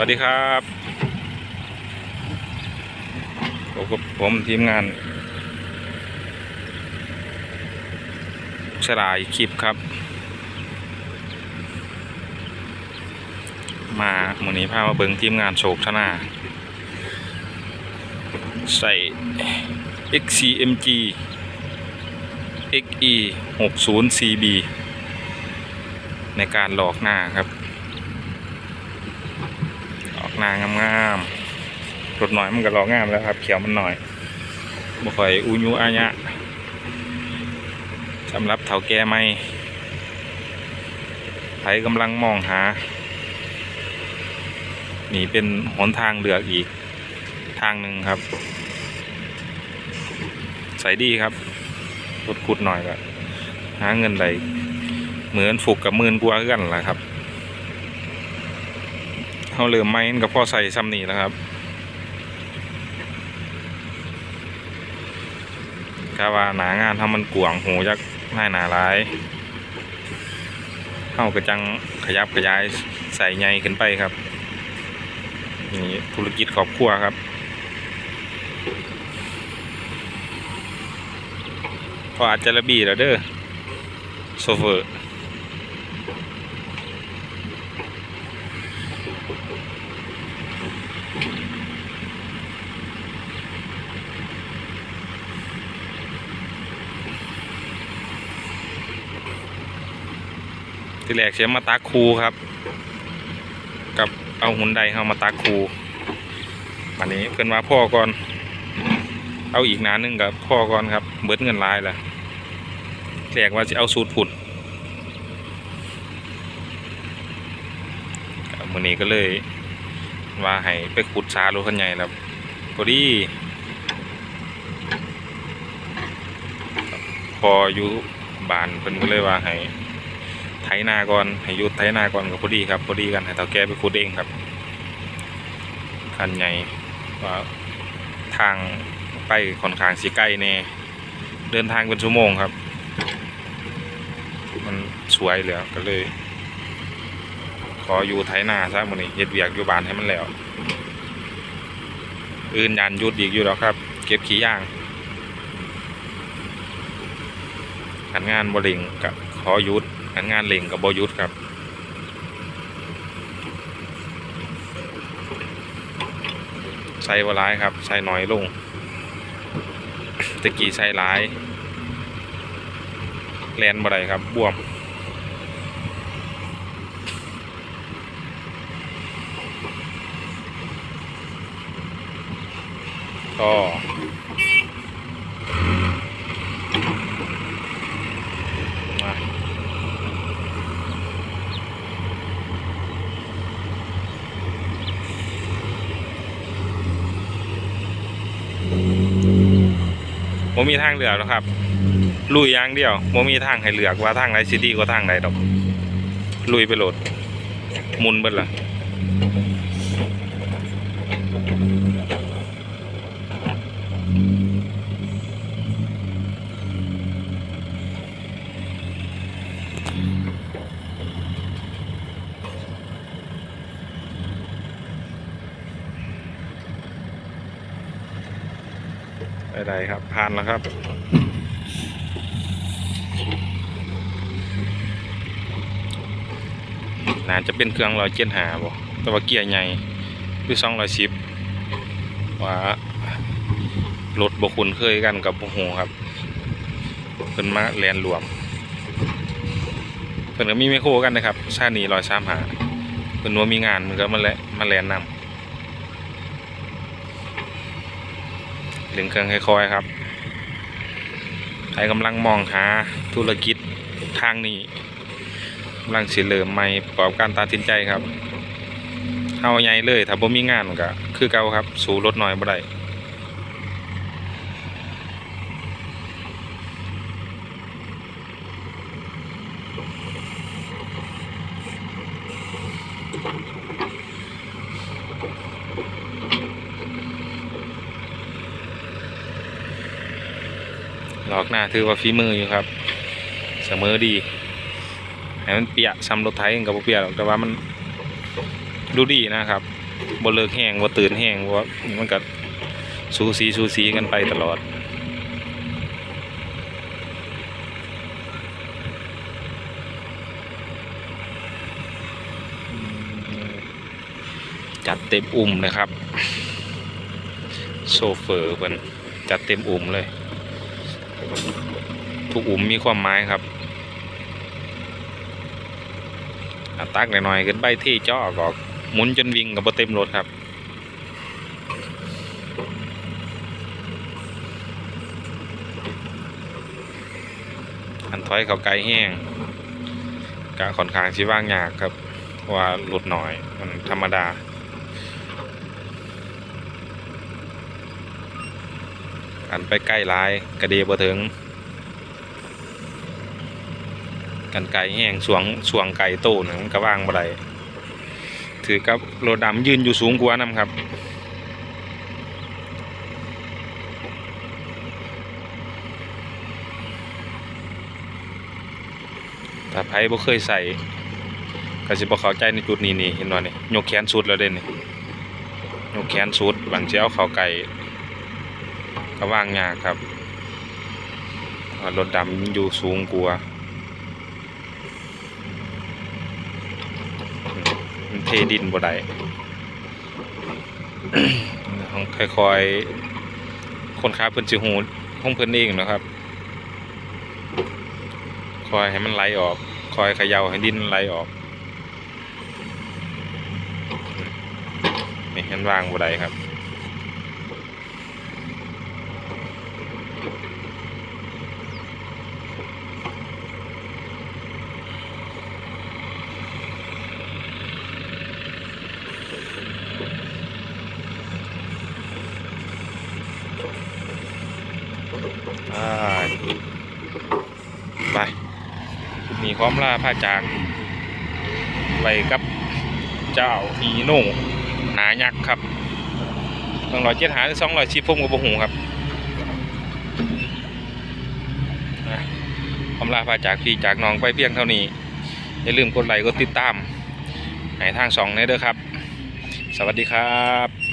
วัสดีครับพบกับผมทีมงานฉลายคลิปครับ มาหมูนี้พามาเบิงทีมงานโชคชนา ใส่ XCMG XE 60 CB ในการหลอกหน้าครับ นางามๆรถหน่อยมันก็รองามแล้วครับ เขียวมันหน่อยบ่ค่อยอุยุอายะสำหรับเถาแก่ไม่ไผกำลังมองหา นี่เป็นหนทางเลือกอีก ทางหนึ่งครับ ใส่ดีครับรถขุดหน่อยก็หาเงินได้เหมือนฝุกกับมื่นกว่าคือกันแหละครับ เขาเริ่มไม้กับพ่อใส่ซ้ำนี่แล้วครับกาว่าหนางานทำมันกวงหูยักง่ายหนาร้ายเข้ากระจังขยับขยายใส่ใหญ่ขึ้นไปครับนี่ธุรกิจครอบครัวครับพออาจจะระบีแล้วเด้อโซเฟอร์ ที่แรกเสียมาตาคูครับ กับเอาหุ่นใดเข้ามาตาคูวันนี้เพิ่นว่าพ่อก่อน เอาอีกนาหนึงกับพ่อก่อนครับ เบิดเงินลายละแรกว่าจะเอาสูตรผุดมือนี้ก็เลยว่าให้ไปขุดซารถคันใหญ่แล้วพอดีพออยู่บ้านเพิ่นก็เลยว่าให้ ไถนาก่อนให้ยุดไถนาก่อนกับพอดีครับพอดีกันให้เท่าแก่ไปขุดเองครับคันใหญ่ว่าทางไปค่อนข้างสิใกล้แน่เดินทางเป็นชั่วโมงครับ มันสวยแล้วก็เลย ขออยู่ไถนาซะมื้อนี้เฮ็ดเวียกอยู่บ้านให้มันแล้ว อื่นยันหยุดอีกอยู่แล้วครับ เก็บขี้ย่างการงานบ่เลิงกับขอหยุด การงานเล่งกับบหยุดครับใส่บ่ร้ายครับใส่น้อยลงตะกี้ใส่ร้ายแลนบ่ได้ครับบวมก็มา ผมมีทางเลือกแล้วครับลุยอย่างเดียวผมมีทางให้เลือกว่าทางไหนสิตี้กว่าทางไหนดอกลุยไปโหลดมุนเบิดละ ไปได้ครับผ่านแล้วครับน่าจะเป็นเครื่องร้อยเจ็ดหาบ่แต่ว่าเกียร์ใหญ่คือสองร้อยสิบว่ารถบกคุณเคยกันกับโอ้โหครับเพิ่นมาแลนรวมเพิ่นก็มีไมโครกันนะครับชาตินี้ร้อยสามหาเพิ่นว่ามีงานมันก็มาแลมาแลนนำ ถึงเครื่องค่อยๆครับใครกำลังมองหาธุรกิจทางนี้กำลังสิเริ่มใหม่ประกอบการตัดสินใจครับเอาใหญ่เลยถ้าบ่มีงานก็คือเก่าครับ สู่รถน้อยบ่ได้ หลอกหน้าถือว่าฝีมืออยู่ครับ เสมอดีให้มันเปียกซ้ำรถไทยกับเปียกหรอกแต่ว่ามันดูดีนะครับบ่เลิกแห้งบ่ตื่นแห้งว่ามันก็สูสีสูสีกันไปตลอดจัดเต็มอุ่มเลยครับ โซเฟอร์เพิ่นจัดเต็มอุ่มเลย ทุกอุ่มมีความหมายครับตักหน่อยๆขึ้นไปที่จ่อก็หมุนจนวิ่งกับเต็มรถครับอันถอยเขาไกลแห้งกะค่อนข้างสิว่างยากครับเพราะว่ารถหน่อยมันธรรมดา อันไปใกล้ลายกระเดียบถึง กันไก่แห้งสวงสวงไก่โตนะมันก็ว่างบ่ได้ถือกับโลดำยืนอยู่สูงกว่านํครับถ้าไผบ่เคยใส่ก็สิบ่เข้าใจในจุดนี้นี่เห็นบ่านี่ยกแขนสุดแล้วเด้นี่ยกแขนสุดบางสิเอาเข้าไก่ ก็ว่างยากครับรถดำอยู่สูงกว่ามันเทดินบ่ได้ต้องค่อยๆ คนขับเพิ่นสิฮู้องเพิ่นเองนะครับ คอยให้มันไหลออก คอยขย่าให้ดินไหลออกนี่มันวางบ่ได้ครับ อ่าไป มีความล่าผ้าจากไปกับเจ้าอีโน่หายักษ์ครับต้องรอยเจ็ดหาสองรอยชีพุ่มกับบ่หูครับอะความล่าผ้าจากพี่จากน้องไปเพียงเท่านี้ อย่าลืมกดไลค์กดติดตามให้ทางสองในเด้อครับ สวัสดีครับ